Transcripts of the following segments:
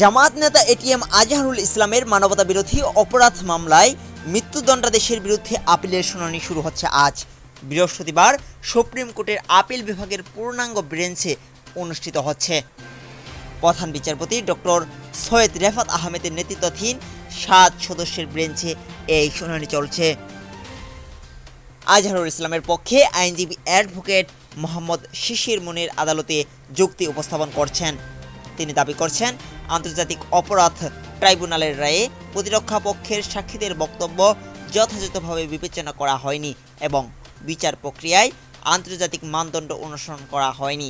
জামাত নেতা এটিএম আজহারুল ইসলামের মানবতা বিরোধী অপরাধ মামলায় মৃত্যুদণ্ডাদেশের বিরুদ্ধে আপিলের শুনানি শুরু হচ্ছে আজ। বৃহস্পতিবার সুপ্রিম কোর্টের আপিল বিভাগের পূর্ণাঙ্গ বেঞ্চে অনুষ্ঠিত হচ্ছে। প্রধান বিচারপতি ডক্টর সৈয়দ রেফাত আহমেদের নেতৃত্বাধীন সাত সদস্যের বেঞ্চে এই শুনানি চলছে। আজহারুল ইসলামের পক্ষে আইনজীবী অ্যাডভোকেট মোহাম্মদ শিশির মুনির আদালতে যুক্তি উপস্থাপন করছেন। তিনি দাবি করছেন আন্তর্জাতিক অপরাধ ট্রাইব্যুনালের রায়ে প্রতিরক্ষা পক্ষের সাক্ষীদের বক্তব্য যথাযথভাবে বিবেচনা করা হয়নি এবং বিচার প্রক্রিয়ায় আন্তর্জাতিক মানদণ্ড অনুসরণ করা হয়নি।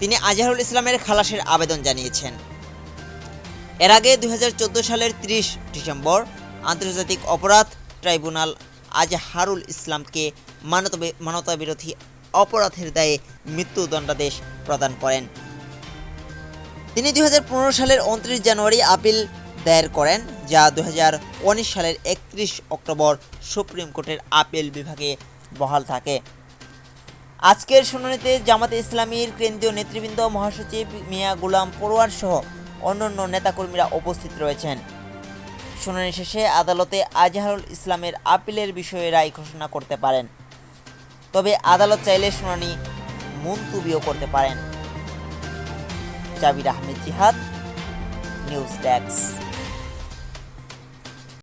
তিনি আজহারুল ইসলামের খালাসের আবেদন জানিয়েছেন। এর আগে দু হাজার চোদ্দ সালের ৩০ ডিসেম্বর আন্তর্জাতিক অপরাধ ট্রাইব্যুনাল আজহারুল ইসলামকে মানবতা মানবতা বিরোধী অপরাধের দায়ে মৃত্যুদণ্ডাদেশ প্রদান করেন। তিনি দু হাজার পনেরো সালের উনত্রিশ জানুয়ারি আপিল দায়ের করেন, যা দু হাজার উনিশ সালের একত্রিশ অক্টোবর সুপ্রিম কোর্টের আপিল বিভাগে বহাল থাকে। আজকের শুনানিতে জামাতে ইসলামীর কেন্দ্রীয় নেতৃবৃন্দ, মহাসচিব মিয়া গুলাম পড়ুয়ার সহ অন্যান্য নেতাকর্মীরা উপস্থিত রয়েছেন। শুনানি শেষে আদালতে আজহারুল ইসলামের আপিলের বিষয়ে রায় ঘোষণা করতে পারেন। তবে আদালত চাইলে শুনানি মুলতুবিও করতে পারেন। জাবির আহমেদ জিহাদ নিউজ ডেস্ক